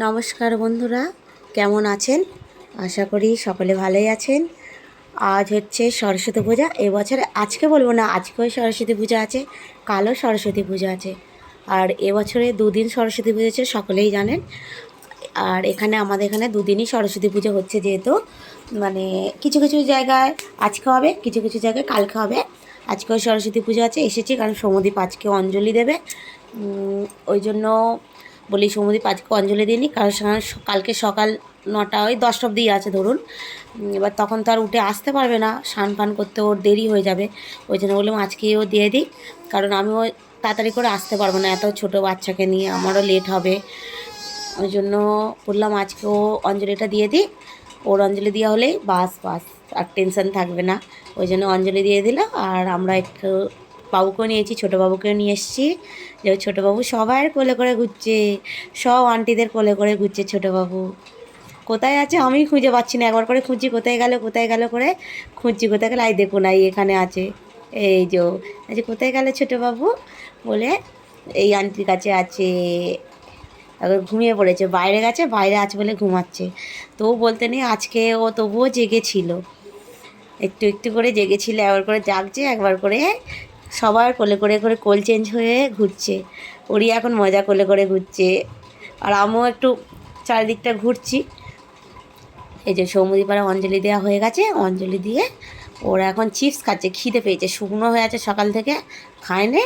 নমস্কার বন্ধুরা, কেমন আছেন? আশা করি সকলে ভালোই আছেন। আজ হচ্ছে সরস্বতী পূজা, এবছরে আজকে বলব না, আজকেও সরস্বতী পূজা আছে, কালও সরস্বতী পূজা আছে। আর এবছরে দুদিন সরস্বতী পুজো আছে, সকলেই জানেন। আর এখানে, আমাদের এখানে দুদিনই সরস্বতী পুজো হচ্ছে যেহেতু। মানে কিছু কিছু জায়গায় আজকে হবে, কিছু কিছু জায়গায় কালকে হবে। আজকেও সরস্বতী পুজো আছে, এসেছি, কারণ সমদীপ আজকে অঞ্জলি দেবে। ওই জন্য বলি সমদীপ আজকে অঞ্জলি দিইনি, কারণ কালকে সকাল নটা ওই দশটা অব্দি আছে ধরুন। এবার তখন তো আর উঠে আসতে পারবে না, স্নান ফান করতে ওর দেরি হয়ে যাবে। ওই জন্য বললাম আজকেই ও দিয়ে দিই কারণ আমিও তাড়াতাড়ি করে আসতে পারব না, এত ছোটো বাচ্চাকে নিয়ে আমারও লেট হবে। ওই জন্য বললাম আজকে ও অঞ্জলিটা দিয়ে দিই ওর অঞ্জলি দেওয়া হলেই বাস বাস, আর টেনশন থাকবে না। ওই জন্য অঞ্জলি দিয়ে দিল আর আমরা একটু বাবুকেও নিয়েছি, ছোটো বাবুকেও নিয়ে এসেছি। যে ছোটো বাবু সবার কোলে করে ঘুরছে, সব আন্টিদের কোলে করে ঘুরছে ছোটো বাবু। কোথায় আছে আমি খুঁজে পাচ্ছি না, একবার করে খুঁজছি কোথায় গেল কোথায় গেল করে খুঁজছি, কোথায় গেলে, আই দেখুন আই এখানে আছে। এই যে আচ্ছা কোথায় গেল ছোটো বাবু? বলে এই আন্টির কাছে আছে। এখন ঘুমিয়ে পড়েছে, বাইরে গেছে, বাইরে আছে বলে ঘুমাচ্ছে। তো বলতে নেই, আজকে ও তবুও জেগেছিল। একটু একটু করে জেগেছিল, একবার করে জাগছে, একবার করে সবার কোলে করে করে কোল চেঞ্জ হয়ে ঘুরছে। ওরই এখন মজা কোলে করে ঘুরছে। আর আমিও একটু চারিদিকটা ঘুরছি। এই যে সৌমদীপাড়া অঞ্জলি দেওয়া হয়ে গেছে। অঞ্জলি দিয়ে ওরা এখন চিপস খাচ্ছে। খিদে পেয়েছে। শুকনো হয়ে আছে সকাল থেকে খায়নি।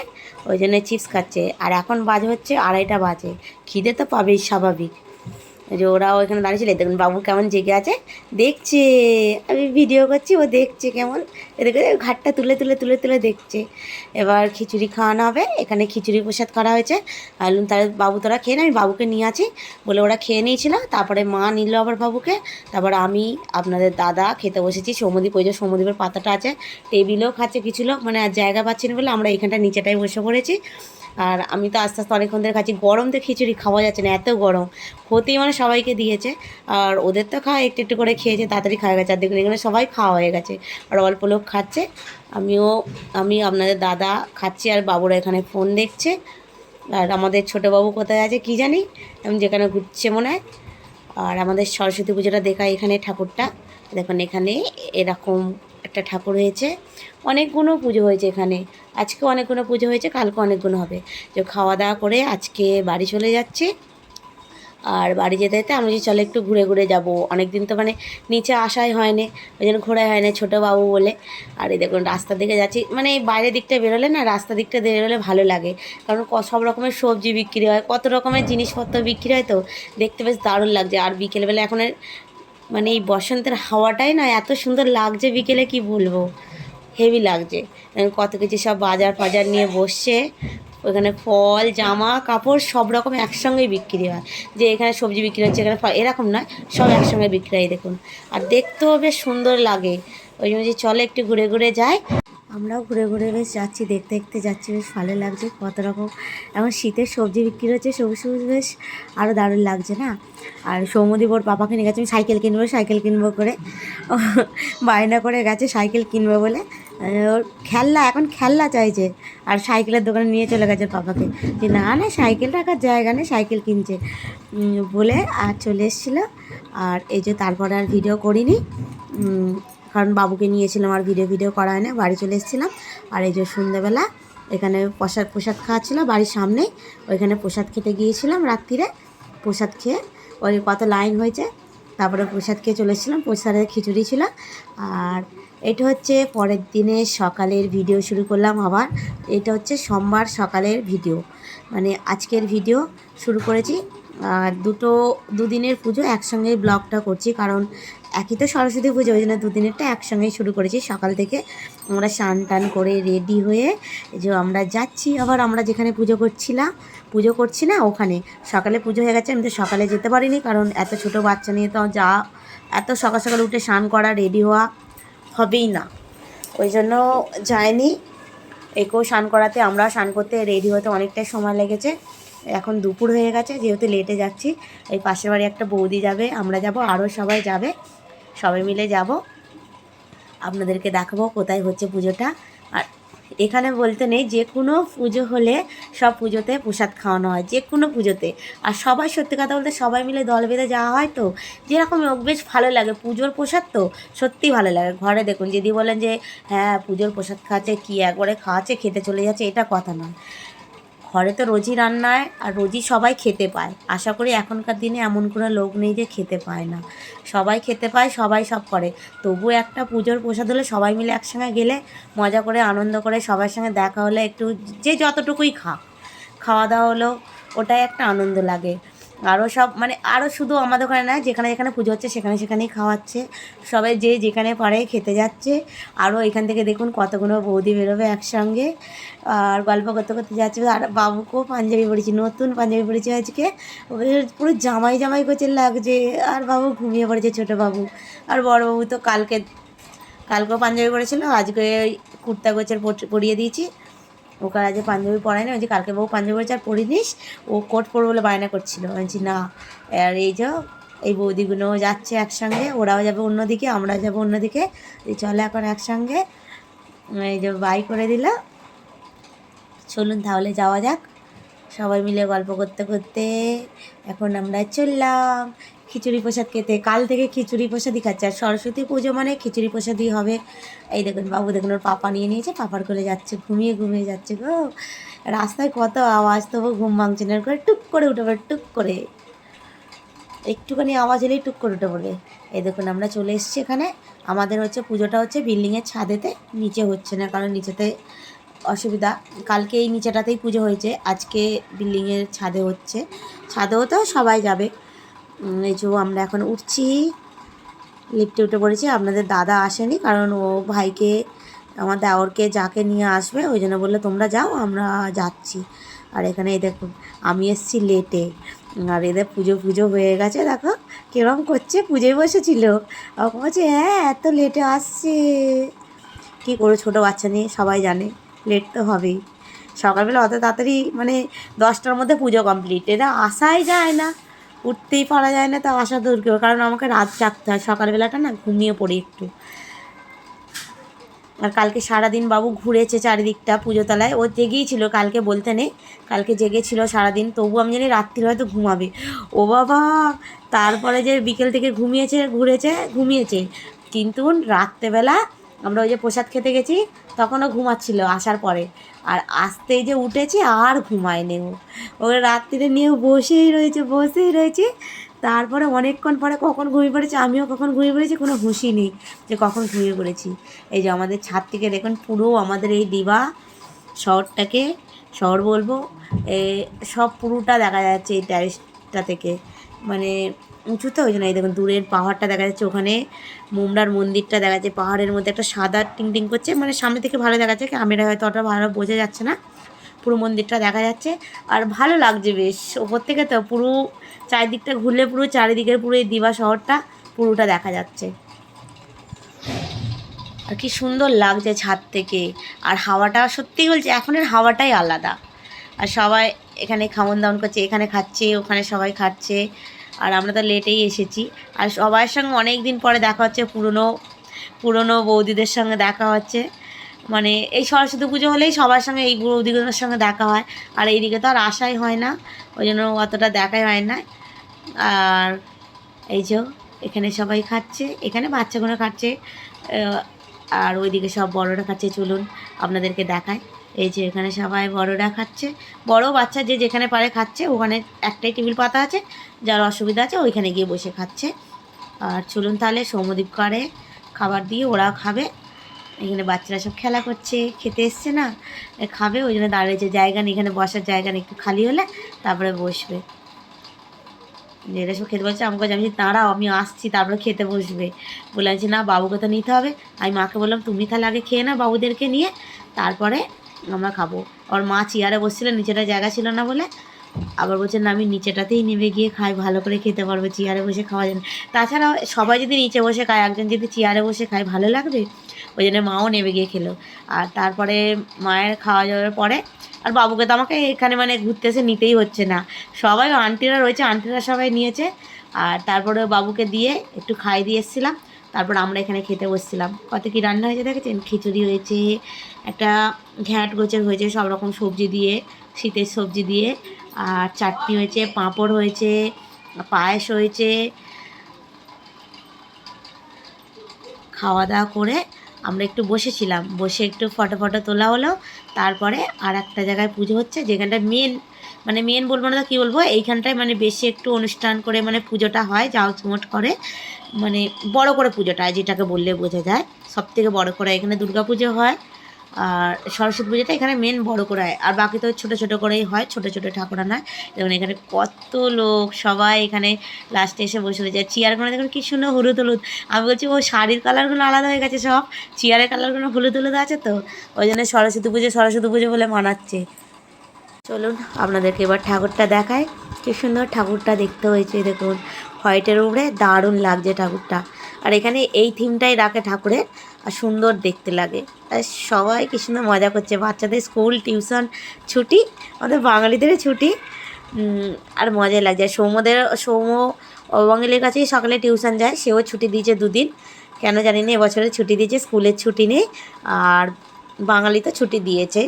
ওই জন্য চিপস খাচ্ছে। আর এখন বাজে হচ্ছে আড়াইটা বাজে। খিদে তো পাবেই স্বাভাবিক। যে ওরাও এখানে দাঁড়িয়েছিল, দেখুন বাবু কেমন জেগে আছে। দেখছে, আমি ভিডিও করছি, ও দেখছে কেমন। এদিকে ঘাটটা তুলে তুলে তুলে তুলে দেখছে। এবার খিচুড়ি খাওয়ানো হবে, এখানে খিচুড়ি প্রসাদ করা হয়েছে। আর তার বাবু তোরা খেয়ে আমি বাবুকে নিয়ে আছি। বলে ওরা খেয়ে নিয়েছিল, তারপরে মা নিল আবার বাবুকে। তারপর আমি, আপনাদের দাদা খেতে বসেছি সৌমদ্বীপ ওই যে সৌমদ্বীপের পাতাটা আছে, টেবিলেও খাচ্ছে, কিছু লোক মানে আর জায়গা পাচ্ছি না বলে আমরা এখানটা নিচেটাই বসে পড়েছি। আর আমি তো আস্তে আস্তে অনেকক্ষণ ধরে খাচ্ছি। গরম তো খিচুড়ি খাওয়া যাচ্ছে না, এত গরম। হতেই মানে সবাইকে দিয়েছে। আর ওদের তো খাওয়া একটু একটু করে খেয়েছে, তাড়াতাড়ি খাওয়া গেছে। আর দেখুন, এখানে সবাই খাওয়া হয়ে গেছে। আর অল্প লোক খাচ্ছে। আমিও, আমি, আপনাদের দাদা খাচ্ছি আর বাবুরা এখানে ফোন দেখছে। আর আমাদের ছোটো বাবু কোথায় আছে কি জানি? আমি যেখানে ঘুরছে মনে হয়। আর আমাদের সরস্বতী পুজোটা দেখা এখানে ঠাকুরটা। দেখুন, এখানে এরকম একটা ঠাকুর হয়েছে। অনেকগুলো পুজো হয়েছে এখানে। আজকে অনেকগুলো পুজো হয়েছে, কালকে অনেকগুলো হবে। যে খাওয়া দাওয়া করে আজকে বাড়ি চলে যাচ্ছি। আর বাড়ি যেতে যেতে আমি চলে একটু ঘুরে ঘুরে যাব। অনেক দিন তো মানে নিচে আসাই হয়নি, ওই জন্য ঘোরাই হয় না ছোটো বাবু বলে। আর এই দেখুন, রাস্তার দিকে যাচ্ছি। মানে এই বাইরের দিকটা বেরোলে না, রাস্তার দিকটা বেরোলে ভালো লাগে। কারণ সব রকমের সবজি বিক্রি হয়, কত রকমের জিনিসপত্র বিক্রি হয় তো, দেখতে বেশ দারুণ লাগছে। আর বিকেলবেলা এখন মানে এই বসন্তের হাওয়াটাই না এত সুন্দর লাগছে বিকেলে, কি বলব? হেভি লাগছে। কত কিছু সব বাজার ফাজার নিয়ে বসছে। ওখানে ফল, জামা, কাপড় সব রকম একসঙ্গেই বিক্রি হয়। যে এখানে সবজি বিক্রি হচ্ছে, এখানে ফল, এরকম নয়, সব একসঙ্গে বিক্রি হয়, দেখুন। আর দেখতেও বেশ সুন্দর লাগে। ওই জন্য যে চলে একটু ঘুরে ঘুরে যায় আমরাও ঘুরে ঘুরে বেশ যাচ্ছি, দেখতে দেখতে যাচ্ছি, বেশ ভালো লাগছে, কত রকম। এখন শীতের সবজি বিক্রি হচ্ছে, সবুজ সবুজ বেশ আরও দারুণ লাগছে না? আর সৌমদীপ ওর পাপাকে নিয়ে গেছে, আমি সাইকেল কিনবো সাইকেল কিনবো করে। বায়না করে গেছে, সাইকেল কিনবে বলে। ওর খেলনা, এখন খেলনা চাইছে। আর সাইকেলের দোকানে নিয়ে চলে গেছে পাপাকে। যে, না না, সাইকেল রাখার জায়গা নেই, সাইকেল কিনছে। বলে আর চলে এসেছিল। আর এই যে, তারপরে আর ভিডিও করিনি। কারণ বাবুকে নিয়েছিলাম আর ভিডিও ভিডিও করা হয় না, বাড়ি চলে এসেছিলাম। আর এই যে সন্ধ্যেবেলা এখানে প্রসাদ প্রসাদ খাওয়া ছিল বাড়ির সামনেই ওইখানে প্রসাদ খেতে গিয়েছিলাম রাত্রিরে, প্রসাদ খেয়ে। ওই কত লাইন হয়েছে, তারপরে প্রসাদ খেয়ে চলে এসেছিলাম, প্রসাদের খিচুড়ি ছিল। আর এটা হচ্ছে পরের দিনে সকালের ভিডিও শুরু করলাম আবার। এটা হচ্ছে সোমবার সকালের ভিডিও মানে আজকের ভিডিও শুরু করেছি। দুটো, দুদিনের পুজো একসঙ্গে ব্লগটা করছি, কারণ একই তো সরস্বতী পুজো, ওই জন্য দুদিনেরটা একসঙ্গেই শুরু করেছি। সকাল থেকে আমরা স্নান টান করে রেডি হয়ে যে আমরা যাচ্ছি, আবার আমরা যেখানে পুজো করছিলাম, পুজো করছি না, ওখানে। সকালে পুজো হয়ে গেছে, আমি তো সকালে যেতে পারিনি, কারণ এত ছোট বাচ্চা নিয়ে তো যা, এত সকাল সকাল উঠে স্নান করা, রেডি হওয়া হবেই না। ওই জন্য যায়নি একেও স্নান করাতে, আমরা স্নান করতে রেডি হতে অনেকটাই সময় লেগেছে। এখন দুপুর হয়ে গেছে, যেহেতু লেটে যাচ্ছি, এই পাশের বাড়ি একটা বৌদি যাবে, আমরা যাব আরও সবাই যাবে, সবাই মিলে যাব। আপনাদেরকে দেখাবো কোথায় হচ্ছে পুজোটা। আর এখানে বলতে নেই, যে কোনো পুজো হলে সব পুজোতে প্রসাদ খাওয়ানো হয়, যে কোনো পুজোতে। আর সবাই সত্যি কথা বলতে সবাই মিলে দল বেঁধে যাওয়া হয় তো, যেরকম বেশ ভালো লাগে। পুজোর প্রসাদ তো সত্যিই ভালো লাগে। ঘরে দেখুন যদি বলেন যে হ্যাঁ পুজোর প্রসাদ খাওয়াচ্ছে, কী একবারে খাওয়াচ্ছে, খেতে চলে যাচ্ছে, এটা কথা নয়। ঘরে তো রোজই রান্নায় আর রোজই সবাই খেতে পায়। আশা করি এখনকার দিনে এমন কোনো লোক নেই যে খেতে পায় না। সবাই খেতে পায়, সবাই সব করে। তবু একটা পুজোর প্রসাদ হলে সবাই মিলে একসঙ্গে গেলে মজা করে, আনন্দ করে, সবার সঙ্গে দেখা হলে একটু যে যতটুকুই খা খাওয়া দাওয়া হলো ওটাই একটা আনন্দ লাগে। আরও সব মানে আরও শুধু আমাদের ওখানে না, যেখানে যেখানে পুজো হচ্ছে সেখানে সেখানেই খাওয়াচ্ছে। সবাই যে যেখানে পারে খেতে যাচ্ছে। আরও এখান থেকে দেখুন কতগুলো বৌদি বেরোবে একসঙ্গে। আর গল্প করতে করতে যাচ্ছে, আর বাবুকেও পাঞ্জাবি পরেছি, নতুন পাঞ্জাবি পরেছি আজকে। পুরো জামাই জামাই করছে লাগছে, আর বাবু ঘুমিয়ে পড়েছে ছোটো বাবু। আর বড় বাবু তো কালকে, কালকেও পাঞ্জাবি পরেছিল, আজকে কুর্তা গোছের পরিয়ে দিয়েছি। ওকে আজকে পাঞ্জাবি পরাই না যে কালকে বউ পাঞ্জাবি পরেছে আর পরিনিস ও কোট পরবো বলে বায়না করছিল। বলছি, না, আর এই যে, এই বৌদিগুলোও যাচ্ছে একসঙ্গে, ওরাও যাবে অন্যদিকে আমরা যাব অন্যদিকে। চলে এখন একসঙ্গে, এই যে বাই করে দিল। চলুন তাহলে যাওয়া যাক। সবাই মিলে গল্প করতে করতে এখন আমরা চললাম। খিচুড়ি প্রসাদ খেতে। কাল থেকে খিচুড়ি প্রসাদই খাচ্ছে। আর সরস্বতী পুজো মানে খিচুড়ি প্রসাদই হবে। এই দেখুন বাবু, দেখুন ওর পাপা নিয়ে নিয়েছে, পাপার করে যাচ্ছে, ঘুমিয়ে ঘুমিয়ে যাচ্ছে গো। রাস্তায় কত আওয়াজ, তবু ঘুম ভাঙছে না। করে টুক করে উঠে পড়ে, টুক করে। একটুখানি আওয়াজ এলেই টুক করে উঠে পড়বে। এই দেখুন আমরা চলে এসেছি এখানে। আমাদের হচ্ছে পুজোটা হচ্ছে বিল্ডিংয়ের ছাদেতে। নিচে হচ্ছে না, কারণ নিচেতে অসুবিধা। কালকে এই নিচেটাতেই পুজো হয়েছে। আজকে বিল্ডিংয়ের ছাদে হচ্ছে। ছাদেও তো সবাই যাবে। এই যে আমরা এখন উঠছি। লিফটে উঠে পড়েছি। আপনাদের দাদা আসেনি কারণ ও ভাইকে, আমার দেওরকে, যাকে নিয়ে আসবে, ওই জন্য বললে, তোমরা যাও, আমরা যাচ্ছি। আর এখানে এই দেখো আমি এসেছি লেটে আর এদের পুজো পুজো হয়ে গেছে, দেখো, কিরম করছে, পুজোয় বসেছিল। ও বলছে হ্যাঁ এত লেটে আসছে। কী করে ছোটো বাচ্চা নিয়ে, সবাই জানে লেট তো হবেই। সকালবেলা অত তাড়াতাড়ি মানে দশটার মধ্যে পুজো কমপ্লিট এটা আসাই যায় না। উঠতেই পারা যায় না তো আসা দূর কেউ কারণ আমাকে রাত জাগতে হয়, সকালবেলাটা না ঘুমিয়ে পড়ি একটু। আর কালকে সারাদিন বাবু ঘুরেছে চারিদিকটা পুজোতলায়। ও জেগেই ছিল, কালকে বলতে নেই। কালকে জেগেছিল সারাদিন, তবু আমি জানি রাত্রি হয়তো ঘুমাবে। ও বাবা, তারপরে যে বিকেল থেকে ঘুমিয়েছে, ঘুরেছে, ঘুমিয়েছে। কিন্তু রাত্রেবেলা আমরা ওই যে প্রসাদ খেতে গেছি, তখনও ঘুমাচ্ছিল আসার পরে। আর আসতেই যে উঠেছে, আর ঘুমায়নি ও। ওকে রাত্রিরে নিয়ে বসেই রয়েছে বসেই রয়েছে। তারপরে অনেকক্ষণ পরে কখন ঘুমিয়ে পড়েছে, আমিও কখন ঘুমিয়ে পড়েছি, কোনো হুঁশি নেই যে কখন ঘুমিয়ে পড়েছি। এই যে আমাদের ছাদ থেকে দেখুন, পুরো আমাদের এই দিবা শহরটাকে, শহর বলব সব পুরোটা দেখা যাচ্ছে এই ট্যারিসটা থেকে। মানে উঁচু তো ওই জন্য এই দেখুন দূরের পাহাড়টা দেখা যাচ্ছে ওখানে। মুমরার মন্দিরটা দেখা যাচ্ছে, পাহাড়ের মধ্যে একটা সাদা টিং টিং করছে। মানে সামনে থেকে ভালো দেখা যাচ্ছে, ক্যামেরা হয়তো অতটা ভালো বোঝা যাচ্ছে না। পুরো মন্দিরটা দেখা যাচ্ছে। আর ভালো লাগছে বেশ, ওপর থেকে তো পুরো চারিদিকটা ঘুরলে পুরো চারিদিকের পুরো এই দিবা শহরটা, পুরোটা দেখা যাচ্ছে। আর কি সুন্দর লাগছে ছাদ থেকে। আর হাওয়াটা সত্যি বলছে, এখনের হাওয়াটাই আলাদা। আর সবাই এখানে খাওয়ন দাওয়ান করছে, এখানে খাচ্ছে, ওখানে সবাই খাচ্ছে। আর আমরা তো লেটেই এসেছি। আর সবার সঙ্গে অনেক দিন পরে দেখা হচ্ছে, পুরনো পুরনো বৌদিদের সঙ্গে দেখা হচ্ছে। মানে এই সরস্বতী পুজো হলেই সবার সঙ্গে, এই বৌদিগুলোর সঙ্গে দেখা হয়। আর এইদিকে তো আর আসাই হয় না, ওই জন্য অতটা দেখাই হয় না। আর এই যে এখানে সবাই খাচ্ছে, এখানে বাচ্চাগুলো খাচ্ছে আর ওইদিকে সব বড়রা খাচ্ছে, চলুন আপনাদেরকে দেখায় এই যে এখানে সবাই বড়রা খাচ্ছে। বড় বাচ্চা যে যেখানে পারে খাচ্ছে, ওখানে একটাই টেবিল পাতা আছে, যার অসুবিধা আছে ওইখানে গিয়ে বসে খাচ্ছে। আর চলুন তাহলে সৌমদীপ করে খাবার দিয়ে ওরা খাবে। এখানে বাচ্চারা সব খেলা করছে, খেতে এসছে না খাবে, ওই জন্য দাঁড়িয়েছে জায়গা নেই, এখানে বসার জায়গা নেই, একটু খালি হলে তারপরে বসবে। যে এরা সব খেতে বলছে আমাকে আমি দাঁড়াও আমি আসছি, তারপরে খেতে বসবে। বলে আছে না, বাবুকে তো নিতে হবে। আমি মাকে বললাম, তুমি তাহলে আগে খেয়ে না বাবুদেরকে নিয়ে, তারপরে আমরা খাব। ওর মা চেয়ারে বসছিল, নিচেটা জায়গা ছিল না বলে। আবার বলছেন না, আমি নিচেটাতেই নেমে গিয়ে খাই, ভালো করে খেতে পারব, চেয়ারে বসে খাওয়া যায় না। তাছাড়া সবাই যদি নিচে বসে খায়, একজন যদি চেয়ারে বসে খায়, ভালো লাগবে? ওই জন্য মাও নেমে গিয়ে খেলো। আর তারপরে মায়ের খাওয়া যাওয়ার পরে, আর বাবুকে তো আমাকে এখানে মানে ঘুরতে এসে নিতেই হচ্ছে না। সবাই, আন্টিরা রয়েছে, আন্টিরা সবাই নিয়েছে। আর তারপরে বাবুকে দিয়ে একটু খাই দিয়ে এসেছিলাম। তারপর আমরা এখানে খেতে বসছিলাম। কত কি রান্না হয়েছে দেখেছেন? খিচুড়ি হয়েছে, একটা ঘ্যাট গোছের হয়েছে, সব রকম সবজি দিয়ে, শীতের সবজি দিয়ে। আর চাটনি হয়েছে, পাঁপড় হয়েছে, পায়েস হয়েছে। খাওয়া দাওয়া করে আমরা একটু বসেছিলাম। বসে একটু ফটো ফটো তোলা হলো। তারপরে আর একটা জায়গায় পুজো হচ্ছে, যেখানটা মেন মানে মেন বলব না তো, কী বলব? এইখানটায় মানে বেশি একটু অনুষ্ঠান করে মানে পুজোটা হয় জাঁকজমট করে। মানে বড় করে পুজোটা যেটাকে বললে বোঝা যায়। সব থেকে বড়ো করে এখানে দুর্গা পুজো হয়, আর সরস্বতী পুজোটা এখানে মেন বড় করে হয়, আর বাকি তো ছোটো ছোটো করেই হয়, ছোটো ছোটো ঠাকুর যেমন এখানে কত লোক, সবাই এখানে লাস্টে এসে বসে রয়েছে। চেয়ারগুলো দেখুন, কি সুন্দর হলুদ হলুদ। আমি বলছি, ও, শাড়ির কালারগুলো আলাদা হয়ে গেছে সব। চেয়ারের কালারগুলো হলুদ হলুদ আছে তো? ওই জন্য সরস্বতী পুজো সরস্বতী পুজো বলে মানাচ্ছে। চলুন আপনাদেরকে এবার ঠাকুরটা দেখায় কি সুন্দর ঠাকুরটা দেখতে হয়েছে, দেখুন। হোয়াইটের উপরে দারুণ লাগছে ঠাকুরটা। আর এখানে এই থিমটাই রাখে ঠাকুরের, আর সুন্দর দেখতে লাগে। আর সবাই কি সুন্দর মজা করছে। বাচ্চাদের স্কুল, টিউশন ছুটি, আমাদের বাঙালিদের ছুটি। আর মজা লাগছে। আর সৌম্যদের, সৌম্য অবাঙালির কাছেই সকালে টিউশন যায়, সেও ছুটি দিয়েছে দুদিন। কেন জানি না এবছরে ছুটি দিয়েছে, স্কুলের ছুটি নেই। আর বাঙালি তো ছুটি দিয়েছে।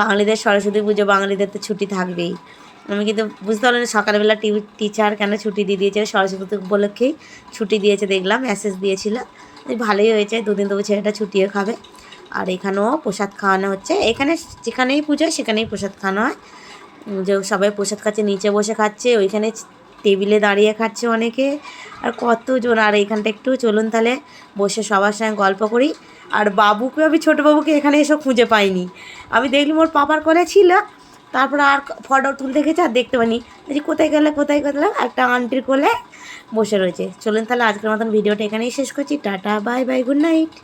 বাঙালিদের সরস্বতী পুজো, বাঙালিদের তো ছুটি থাকবেই। আমি কিন্তু বুঝতে পারলাম না, সকালবেলা টিচার কেন ছুটি দিয়ে দিয়েছে, সরস্বতী উপলক্ষেই ছুটি দিয়েছে দেখলাম মেসেজ দিয়েছিল। ভালোই হয়েছে, দুদিন তবু ছেলেটা ছুটিও খাবে। আর এখানেও প্রসাদ খাওয়ানো হচ্ছে। এখানে যেখানেই পুজো সেখানেই প্রসাদ খাওয়ানো হয়। যে সবাই প্রসাদ খাচ্ছে, নিচে বসে খাচ্ছে, ওইখানে টেবিলে দাঁড়িয়ে খাচ্ছে অনেকে। আর কতজন? আর এখানটা একটু চলুন তাহলে। বসে সবার সঙ্গে গল্প করি। আর বাবুকে, আমি ছোটো বাবুকে এখানে এসে খুঁজে পাইনি। আমি দেখলাম ওর পাপার কোলে ছিল। তারপর আর ফটো তুলতে গেছে আর দেখতে পাইনি। যে কোথায় গেলে? কোথায় গেলাম একটা আন্টির কোলে বসে রয়েছে। চলুন তাহলে আজকের মতন ভিডিওটা এখানেই শেষ করছি। Tata, bye bye, good night.